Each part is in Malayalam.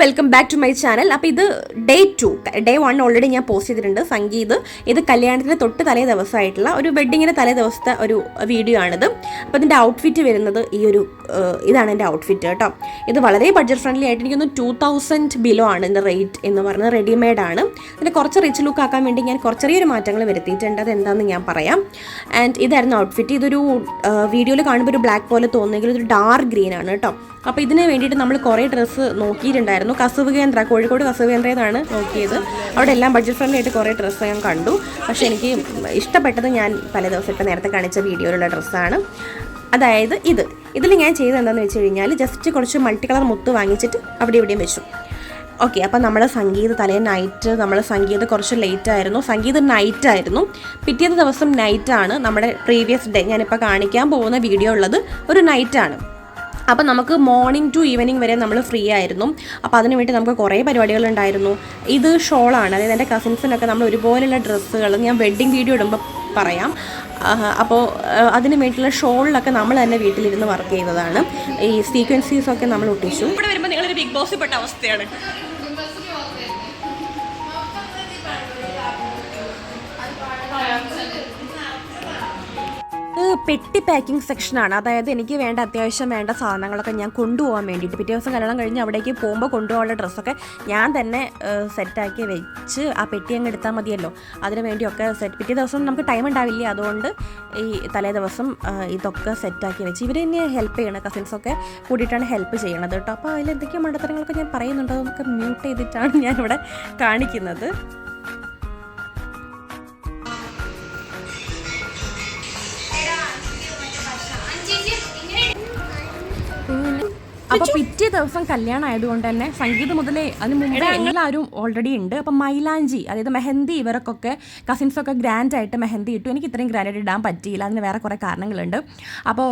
Welcome back to my channel അപ്പോൾ ഇത് day two day one already ഞാൻ പോസ്റ്റ് ചെയ്തിട്ടുണ്ട്. സംഗീത് ഇത്. കല്യാണത്തിന് തൊട്ട് തലേ ദിവസമായിട്ടുള്ള ഒരു വെഡ്ഡിങ്ങിന്റെ തലേ ദിവസത്തെ ഒരു വീഡിയോ ആണിത്. അപ്പോൾ ഇതിന്റെ ഔട്ട്ഫിറ്റ് വരുന്നത് ഈ ഒരു ഇതാണ് എന്റെ ഔട്ട്ഫിറ്റ് കേട്ടോ. ഇത് വളരെ ബഡ്ജറ്റ് ഫ്രണ്ട്ലി ആയിട്ട് എനിക്കൊന്ന് ടു തൗസൻഡ് ബിലോ ആണ് ഇതിന്റെ റേറ്റ് എന്ന് പറയുന്നത് റെഡിമെയ്ഡ് ആണ്. ഇതിന് കുറച്ച് റിച്ച് ലുക്ക് ആക്കാൻ വേണ്ടി ഞാൻ കുറച്ച് ചെറിയൊരു മാറ്റങ്ങൾ വരുത്തിയിട്ടുണ്ട്. അത് എന്താണെന്ന് ഞാൻ പറയാം. ആൻഡ് ഇതായിരുന്നു ഔട്ട്ഫിറ്റ് ഇതൊരു വീഡിയോയിൽ കാണുമ്പോൾ ഒരു ബ്ലാക്ക് പോലെ തോന്നുന്നെങ്കിൽ ഒരു ഡാർക്ക് ഗ്രീൻ ആണ് കേട്ടോ. അപ്പോൾ ഇതിന് വേണ്ടിയിട്ട് നമ്മൾ കുറേ ഡ്രസ്സ് നോക്കിയിട്ടുണ്ടായിരുന്നു. കസവ് കേന്ദ്ര കോഴിക്കോട് കസവ് കേന്ദ്രയെന്നാണ് നോക്കിയത്. അവിടെ എല്ലാം ബഡ്ജറ്റ് ഫ്രണ്ട്ലി ആയിട്ട് കുറേ ഡ്രസ്സ് ഞാൻ കണ്ടു. പക്ഷേ എനിക്ക് ഇഷ്ടപ്പെട്ടത് ഞാൻ പല ദിവസം നേരത്തെ കാണിച്ച വീഡിയോയിലുള്ള ഡ്രസ്സാണ് അതായത് ഇത്. ഇതിൽ ഞാൻ ചെയ്തത് എന്താണെന്ന് വെച്ച് കഴിഞ്ഞാൽ ജസ്റ്റ് കുറച്ച് മൾട്ടി കളർ മുത്ത് വാങ്ങിച്ചിട്ട് അവിടെ ഇവിടെയും വെച്ചു. ഓക്കെ അപ്പം നമ്മൾ സംഗീത തലേ നൈറ്റ് നമ്മൾ സംഗീത കുറച്ച് ലേറ്റ് ആയിരുന്നു. സംഗീത നൈറ്റ് ആയിരുന്നു. പിറ്റേന്ന് ദിവസം നൈറ്റാണ് നമ്മുടെ പ്രീവിയസ് ഡേ ഞാനിപ്പോൾ കാണിക്കാൻ പോകുന്ന വീഡിയോ ഉള്ളത് ഒരു നൈറ്റാണ് അപ്പം നമുക്ക് മോർണിംഗ് ടു ഈവനിങ് വരെ നമ്മൾ ഫ്രീ ആയിരുന്നു. അപ്പോൾ അതിന് വേണ്ടി നമുക്ക് കുറേ പരിപാടികൾ ഉണ്ടായിരുന്നു. ഇത് ഷോളാണ് അതായത് എന്റെ കസിൻസിനൊക്കെ നമ്മൾ ഒരുപോലെയുള്ള ഡ്രസ്സുകൾ ഞാൻ വെഡ്ഡിങ് വീഡിയോ ഇടുമ്പോൾ പറയാം. അപ്പോൾ അതിന് വേണ്ടിയിട്ടുള്ള ഷോളിലൊക്കെ നമ്മൾ തന്നെ വീട്ടിലിരുന്ന് വർക്ക് ചെയ്തതാണ് ഈ സീക്വൻസീസൊക്കെ നമ്മൾ ഒട്ടിച്ചു. ഇവിടെ വരുമ്പോൾ നിങ്ങളൊരു ബിഗ് ബോസ് പെട്ട അവസ്ഥയാണ്. പെട്ടി പാക്കിംഗ് സെക്ഷനാണ്. അതായത് എനിക്ക് വേണ്ട അത്യാവശ്യം വേണ്ട സാധനങ്ങളൊക്കെ ഞാൻ കൊണ്ടുപോകാൻ വേണ്ടിയിട്ട്. പിറ്റേ ദിവസം കല്യാണം കഴിഞ്ഞ് അവിടേക്ക് പോകുമ്പോൾ കൊണ്ടുപോകാനുള്ള ഡ്രസ്സൊക്കെ ഞാൻ തന്നെ സെറ്റാക്കി വെച്ച് ആ പെട്ടി അങ്ങ് എടുത്താൽ മതിയല്ലോ. അതിന് വേണ്ടിയൊക്കെ സെറ്റ് പിറ്റേ ദിവസം നമുക്ക് ടൈം ഉണ്ടാവില്ല? അതുകൊണ്ട് ഈ തലേ ദിവസം ഇതൊക്കെ സെറ്റാക്കി വെച്ച് ഇവർ തന്നെ ഹെൽപ്പ് ചെയ്യണം കസിൻസൊക്കെ കൂടിയിട്ടാണ് ഹെൽപ്പ് ചെയ്യണത് കേട്ടോ. അപ്പോൾ അതിൽ എന്തൊക്കെയോ മണ്ടത്തരങ്ങളൊക്കെ ഞാൻ പറയുന്നുണ്ടോ. അതൊക്കെ മ്യൂട്ട് ചെയ്തിട്ടാണ് ഞാനിവിടെ കാണിക്കുന്നത്. അപ്പൊ പിറ്റേ ദിവസം കല്യാണം ആയതുകൊണ്ട് തന്നെ സംഗീതം മുതലേ അതിന് മുമ്പേ എല്ലാവരും ഓൾറെഡി ഉണ്ട്. അപ്പൊ മൈലാഞ്ചി അതായത് മെഹന്തി ഇവർക്കൊക്കെ കസിൻസ് ഒക്കെ ഗ്രാൻഡ് ആയിട്ട് മെഹന്തി ഇട്ടു. എനിക്ക് ഇത്രയും ഗ്രാൻഡ് ആയിട്ട് ഇടാൻ പറ്റിയില്ല. അതിന് വേറെ കുറെ കാരണങ്ങളുണ്ട്. അപ്പോൾ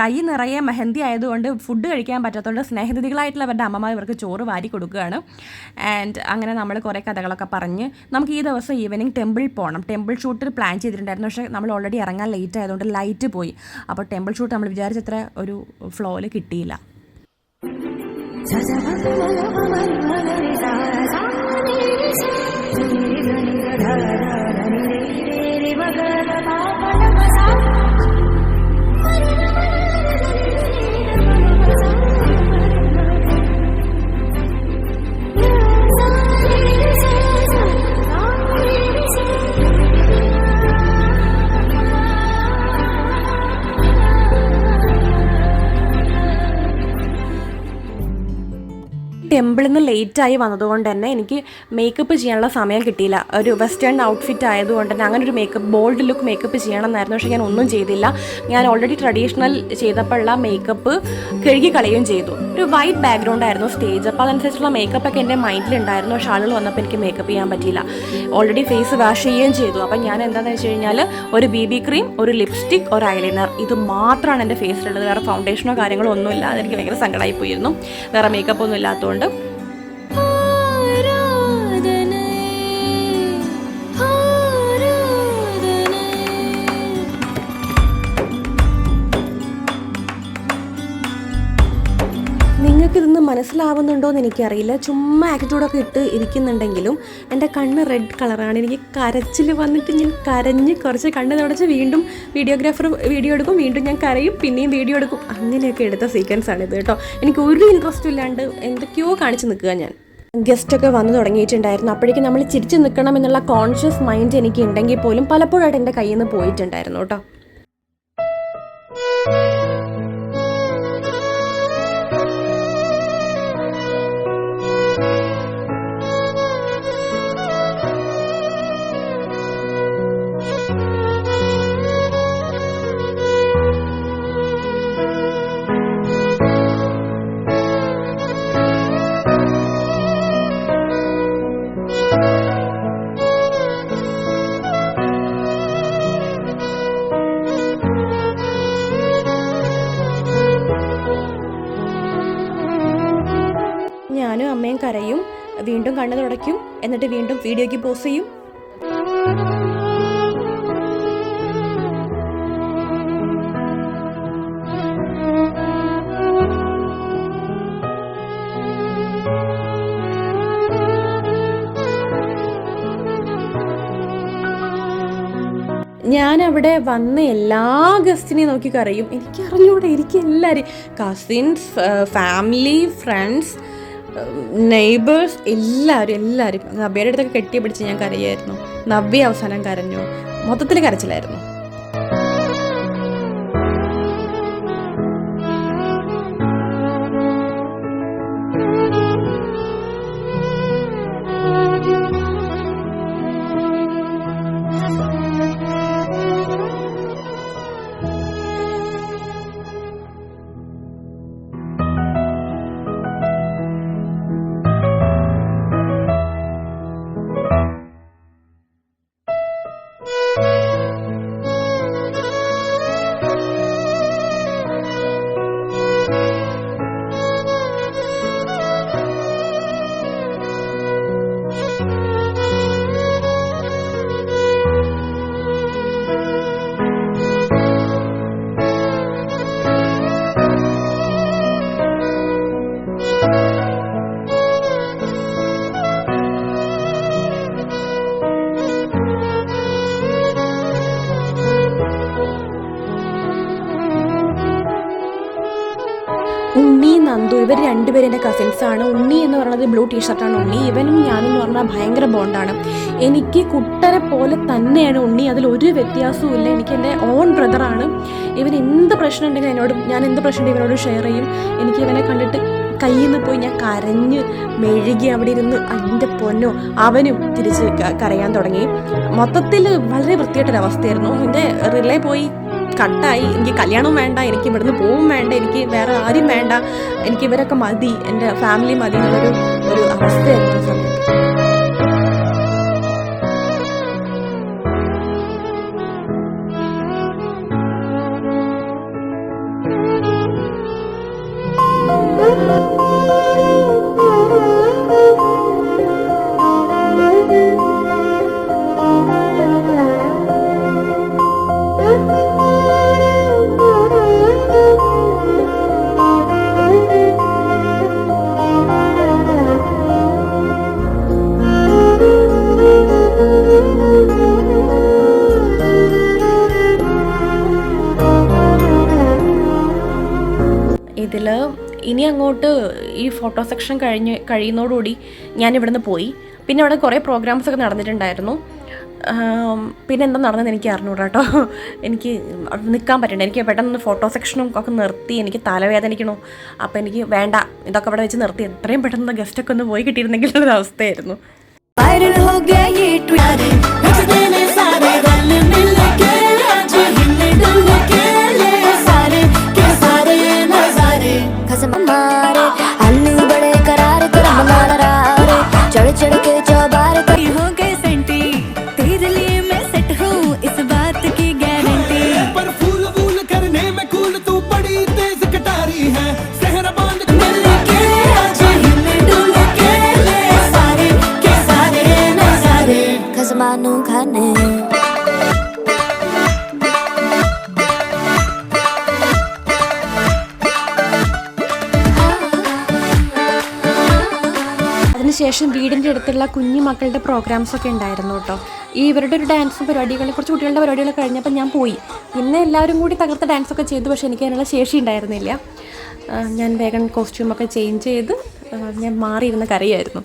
കൈ നിറയെ മെഹന്തി ആയതുകൊണ്ട് ഫുഡ് കഴിക്കാൻ പറ്റാത്തതുകൊണ്ട് സ്നേഹനിധികളായിട്ടുള്ള അവരുടെ അമ്മമാർ ഇവർക്ക് ചോറ് വാരി കൊടുക്കുകയാണ്. ആൻഡ് അങ്ങനെ നമ്മൾ കുറേ കഥകളൊക്കെ പറഞ്ഞ് നമുക്ക് ഈ ദിവസം ഈവനിങ് ടെമ്പിൾ പോകണം ടെമ്പിൾ ഷൂട്ട് പ്ലാൻ ചെയ്തിട്ടുണ്ടായിരുന്നു. പക്ഷേ നമ്മൾ ഓൾറെഡി ഇറങ്ങാൻ ലേറ്റ് ആയതുകൊണ്ട് ലൈറ്റ് പോയി. അപ്പോൾ ടെമ്പിൾ ഷൂട്ട് നമ്മൾ വിചാരിച്ചത്ര ഒരു ഫ്ലോയിൽ കിട്ടിയില്ല. సజమ మమ మమ మమ ടെമ്പിളിൽ നിന്ന് ലേറ്റായി വന്നതുകൊണ്ട് തന്നെ എനിക്ക് മേക്കപ്പ് ചെയ്യാനുള്ള സമയം കിട്ടിയില്ല. ഒരു വെസ്റ്റേൺ ഔട്ട്ഫിറ്റ് ആയതുകൊണ്ട് തന്നെ അങ്ങനെ ഒരു മേക്കപ്പ് ബോൾഡ് ലുക്ക് മേക്കപ്പ് ചെയ്യണമെന്നായിരുന്നു. പക്ഷേ ഞാൻ ഒന്നും ചെയ്തില്ല. ഞാൻ ഓൾറെഡി ട്രഡീഷണൽ ചെയ്തപ്പോഴുള്ള മേക്കപ്പ് കഴുകി കളയുകയും ചെയ്തു. ഒരു വൈറ്റ് ബാക്ക്ഗ്രൗണ്ട് ആയിരുന്നു സ്റ്റേജ് അപ്പോൾ അതനുസരിച്ചുള്ള മേക്കപ്പ് ഒക്കെ എന്റെ മൈൻഡിലുണ്ടായിരുന്നു പക്ഷേ ആളുകൾ വന്നപ്പോൾ എനിക്ക് മേക്കപ്പ് ചെയ്യാൻ പറ്റിയില്ല. ഓൾറെഡി ഫേസ് വാഷ് ചെയ്യുകയും ചെയ്തു. അപ്പം ഞാൻ എന്താണെന്ന് വെച്ച് കഴിഞ്ഞാൽ ഒരു ബി ബി ക്രീം ഒരു ലിപ്സ്റ്റിക് ഒരു ഐലൈനർ ഇത് മാത്രമാണ് എന്റെ ഫേസിലുള്ളത് വേറെ ഫൗണ്ടേഷനോ കാര്യങ്ങളോ ഒന്നുമില്ല അതെനിക്ക് ഭയങ്കര സങ്കടമായി പോയിരുന്നു വേറെ മേക്കപ്പ് ഒന്നും ഇല്ലാത്തതുകൊണ്ട്. đốc. മനസ്സിലാവുന്നുണ്ടോ എന്ന് എനിക്കറിയില്ല ചുമ്മാ ആറ്റിറ്റ്യൂഡൊക്കെ ഇട്ട് ഇരിക്കുന്നുണ്ടെങ്കിലും എന്റെ കണ്ണ് റെഡ് കളറാണ് എനിക്ക് കരച്ചിൽ വന്നിട്ട് ഞാൻ കരഞ്ഞ് കുറച്ച് കണ്ണ് തുടച്ച് വീണ്ടും വീഡിയോഗ്രാഫർ വീഡിയോ എടുക്കും. വീണ്ടും ഞാൻ കരയും പിന്നെയും വീഡിയോ എടുക്കും. അങ്ങനെയൊക്കെ എടുത്ത സീക്വൻസ് ആണ് ഇത് കേട്ടോ. എനിക്ക് ഒരു ഇൻട്രസ്റ്റും ഇല്ലാണ്ട് എന്തൊക്കെയോ കാണിച്ച് നിൽക്കുക ഞാൻ. ഗസ്റ്റൊക്കെ വന്നു തുടങ്ങിയിട്ടുണ്ടായിരുന്നു. അപ്പോഴേക്കും നമ്മൾ ചിരിച്ചു നിൽക്കണം എന്നുള്ള കോൺഷ്യസ് മൈൻഡ് എനിക്ക് ഉണ്ടെങ്കിൽ പോലും പലപ്പോഴായിട്ട് എന്റെ കയ്യിൽ നിന്ന് പോയിട്ടുണ്ടായിരുന്നു കേട്ടോ. കരയും വീണ്ടും കണ്ണു തുടയ്ക്കും എന്നിട്ട് വീണ്ടും വീഡിയോയ്ക്ക് പോസ് ചെയ്യും. ഞാൻ അവിടെ വന്ന എല്ലാ ഗസ്റ്റിനെയും നോക്കി കരയും. എനിക്ക് അറിഞ്ഞൂടെ എനിക്ക് എല്ലാവരും കസിൻസ് ഫാമിലി ഫ്രണ്ട്സ് നെയ്ബേഴ്സ് എല്ലാവരും എല്ലാവരും നവ്യയുടെ അടുത്തൊക്കെ കെട്ടി പിടിച്ച് ഞാൻ കരയായിരുന്നു. നവ്യ അവസാനം കരഞ്ഞു. മൊത്തത്തിൽ കരച്ചിലായിരുന്നു. നന്ദു ഇവർ രണ്ടുപേരും എന്റെ ആണ്. ഉണ്ണി എന്ന് പറയുന്നത് ബ്ലൂ ടീഷർട്ടാണ് ഉണ്ണി ഇവനും ഞാനെന്ന് പറഞ്ഞാൽ ഭയങ്കര ബോണ്ടാണ് എനിക്ക് കുട്ടരെ പോലെ തന്നെയാണ് ഉണ്ണി. അതിൽ ഒരു വ്യത്യാസവും ഇല്ല. എനിക്ക് എന്റെ ഓൺ ബ്രദറാണ് ഇവൻ എന്ത് പ്രശ്നം ഉണ്ടെങ്കിലും എന്നോട് ഞാൻ എന്ത് പ്രശ്നം ഇവനോട് ഷെയർ ചെയ്യും. എനിക്ക് ഇവനെ കണ്ടിട്ട് കയ്യിൽ നിന്ന് പോയി ഞാൻ കരഞ്ഞ് മെഴുകി അവിടെ ഇരുന്ന് അതിന്റെ പൊന്നോ അവനും തിരിച്ച് കരയാൻ തുടങ്ങി. മൊത്തത്തിൽ വളരെ വൃത്തിയായിട്ടൊരവസ്ഥയായിരുന്നു എന്റെ റിലേ പോയി കട്ടായി. എനിക്ക് കല്യാണം വേണ്ട എനിക്ക് ഇവിടുന്ന് പോവും വേണ്ട എനിക്ക് വേറെ ആരും വേണ്ട. എനിക്ക് ഇവരൊക്കെ മതി. എന്റെ ഫാമിലി മതി എന്നുള്ളൊരു ഒരു അവസ്ഥയായിരുന്നു സമയത്ത്. അതിൽ ഇനി അങ്ങോട്ട് ഈ ഫോട്ടോ സെക്ഷൻ കഴിഞ്ഞ് കഴിയുന്നതോടുകൂടി ഞാൻ ഇവിടുന്ന് പോയി. പിന്നെ അവിടെ കുറേ പ്രോഗ്രാംസ് ഒക്കെ നടന്നിട്ടുണ്ടായിരുന്നു. പിന്നെ എന്താ നടന്നത് എനിക്ക് അറിഞ്ഞൂടാ കേട്ടോ എനിക്ക് നിൽക്കാൻ പറ്റണ്ട. എനിക്ക് പെട്ടെന്ന് ഫോട്ടോ സെക്ഷനും ഒക്കെ നിർത്തി. എനിക്ക് തലവേദനിക്കണു. അപ്പോൾ എനിക്ക് വേണ്ട. ഇതൊക്കെ അവിടെ വെച്ച് നിർത്തി. എത്രയും പെട്ടെന്ന് ഗസ്റ്റൊക്കെ ഒന്ന് പോയി കിട്ടിയിരുന്നെങ്കിൽ ഒരു അവസ്ഥയായിരുന്നു. വൈറൽ അതിനുശേഷം വീടിന്റെ അടുത്തുള്ള കുഞ്ഞു മക്കളുടെ പ്രോഗ്രാംസൊക്കെ ഉണ്ടായിരുന്നു കേട്ടോ. ഈ ഇവരുടെ ഒരു ഡാൻസും പരിപാടികളും കുറച്ച് കുട്ടികളുടെ പരിപാടികൾ കഴിഞ്ഞപ്പോൾ ഞാൻ പോയി. പിന്നെ എല്ലാവരും കൂടി തകർത്ത ഡാൻസൊക്കെ ചെയ്തു പക്ഷേ എനിക്ക് അതിനുള്ള ശേഷി ഉണ്ടായിരുന്നില്ല. ഞാൻ വേഗം കോസ്റ്റ്യൂമൊക്കെ ചേഞ്ച് ചെയ്ത് ഞാൻ മാറിയിരുന്ന കരയായിരുന്നു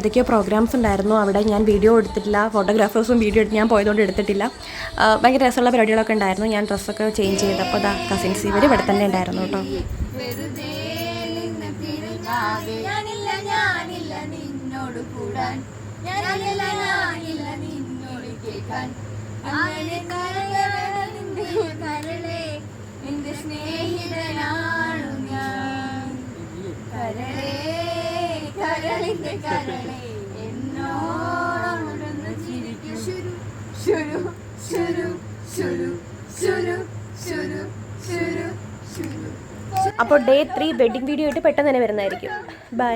എന്തൊക്കെയോ പ്രോഗ്രാംസ് ഉണ്ടായിരുന്നു. അവിടെ ഞാൻ വീഡിയോ എടുത്തിട്ടില്ല. ഫോട്ടോഗ്രാഫേഴ്സും വീഡിയോ എടുത്ത് ഞാൻ പോയതുകൊണ്ട് എടുത്തിട്ടില്ല. ഭയങ്കര രസമുള്ള പരിപാടികളൊക്കെ ഉണ്ടായിരുന്നു. ഞാൻ ഡ്രസ്സൊക്കെ ചേഞ്ച് ചെയ്തപ്പോൾ ദാ കസിൻസ് ഇവർ ഇവിടെ തന്നെ ഉണ്ടായിരുന്നു കേട്ടോ. അങ്ങനെ കരളെ നിന്റെ കരളെ നിന്റെ സ്നേഹിതനാണു ഞാൻ കരളേ എന്നോടൊന്ന് അപ്പോൾ ഡേ ത്രീ വെഡിങ് വീഡിയോ ആയിട്ട് പെട്ടെന്ന് തന്നെ വരുന്നതായിരിക്കും. ബൈ.